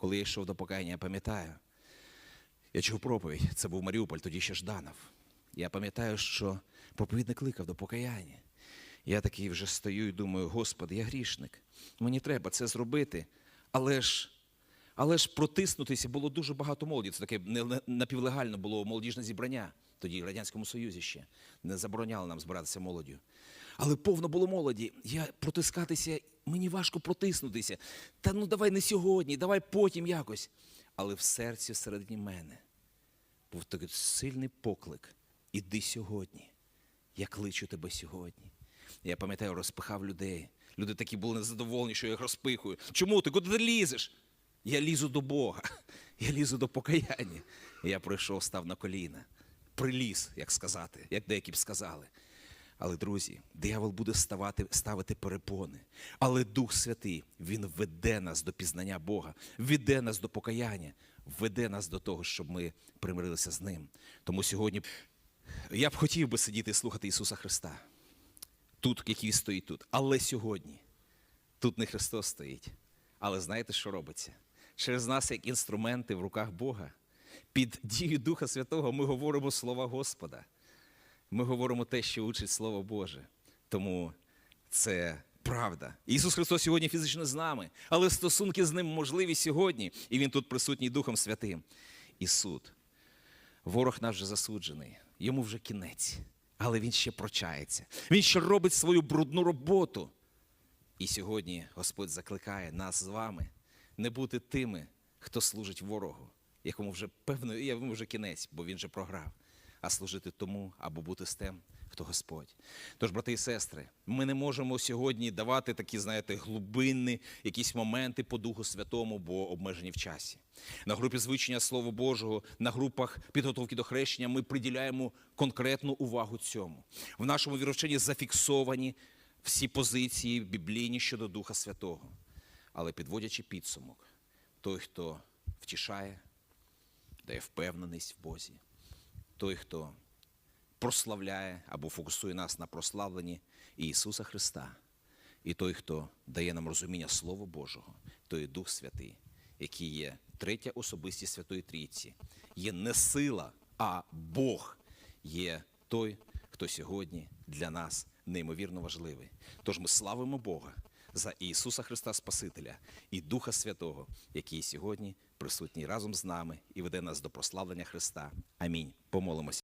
Коли я йшов до покаяння, я пам'ятаю, я чув проповідь, це був Маріуполь, тоді ще Жданов. Я пам'ятаю, що проповідник кликав до покаяння. Я такий вже стою і думаю, Господи, я грішник. Мені треба це зробити. Але ж, але ж протиснутися було дуже багато молоді. Це таке напівлегально було молодіжне зібрання. Тоді в Радянському Союзі ще не забороняли нам збиратися молоддю. Але повно було молоді. Я протискатися, мені важко протиснутися. Та ну давай не сьогодні, давай потім якось. Але в серці всередині мене був такий сильний поклик. Іди сьогодні. Я кличу тебе сьогодні. Я пам'ятаю, розпихав людей. Люди такі були незадоволені, що я їх розпихую. Чому ти? Куди ти лізеш? Я лізу до Бога, я лізу до покаяння. Я прийшов, став на коліна, приліз, як сказати, як деякі б сказали. Але, друзі, диявол буде ставати, ставити перепони. Але Дух Святий, Він веде нас до пізнання Бога, веде нас до покаяння, веде нас до того, щоб ми примирилися з Ним. Тому сьогодні я б хотів би сидіти і слухати Ісуса Христа. Тут, який стоїть тут. Але сьогодні тут не Христос стоїть. Але знаєте, що робиться? Через нас, як інструменти в руках Бога, під дією Духа Святого ми говоримо слова Господа. Ми говоримо те, що учить Слово Боже. Тому це правда. Ісус Христос сьогодні фізично з нами, але стосунки з Ним можливі сьогодні, і Він тут присутній Духом Святим. І суд. Ворог наш вже засуджений, йому вже кінець, але він ще прочається. Він ще робить свою брудну роботу. І сьогодні Господь закликає нас з вами не бути тими, хто служить ворогу, якому вже певно, йому вже кінець, бо він же програв, а служити тому або бути з тим, хто Господь. Тож, брати і сестри, ми не можемо сьогодні давати такі, знаєте, глибинні якісь моменти по Духу Святому, бо обмежені в часі. На групі звичення Слова Божого, на групах підготовки до хрещення ми приділяємо конкретну увагу цьому. В нашому вірученні зафіксовані всі позиції біблійні щодо Духа Святого. Але підводячи підсумок, той, хто втішає, дає впевненість в Бозі, той, хто прославляє або фокусує нас на прославленні Ісуса Христа, і той, хто дає нам розуміння Слова Божого, той Дух Святий, який є третя особистість Святої Трійці, є не сила, а Бог є той, хто сьогодні для нас неймовірно важливий. Тож ми славимо Бога за Ісуса Христа Спасителя і Духа Святого, який сьогодні присутній разом з нами і веде нас до прославлення Христа. Амінь. Помолимося.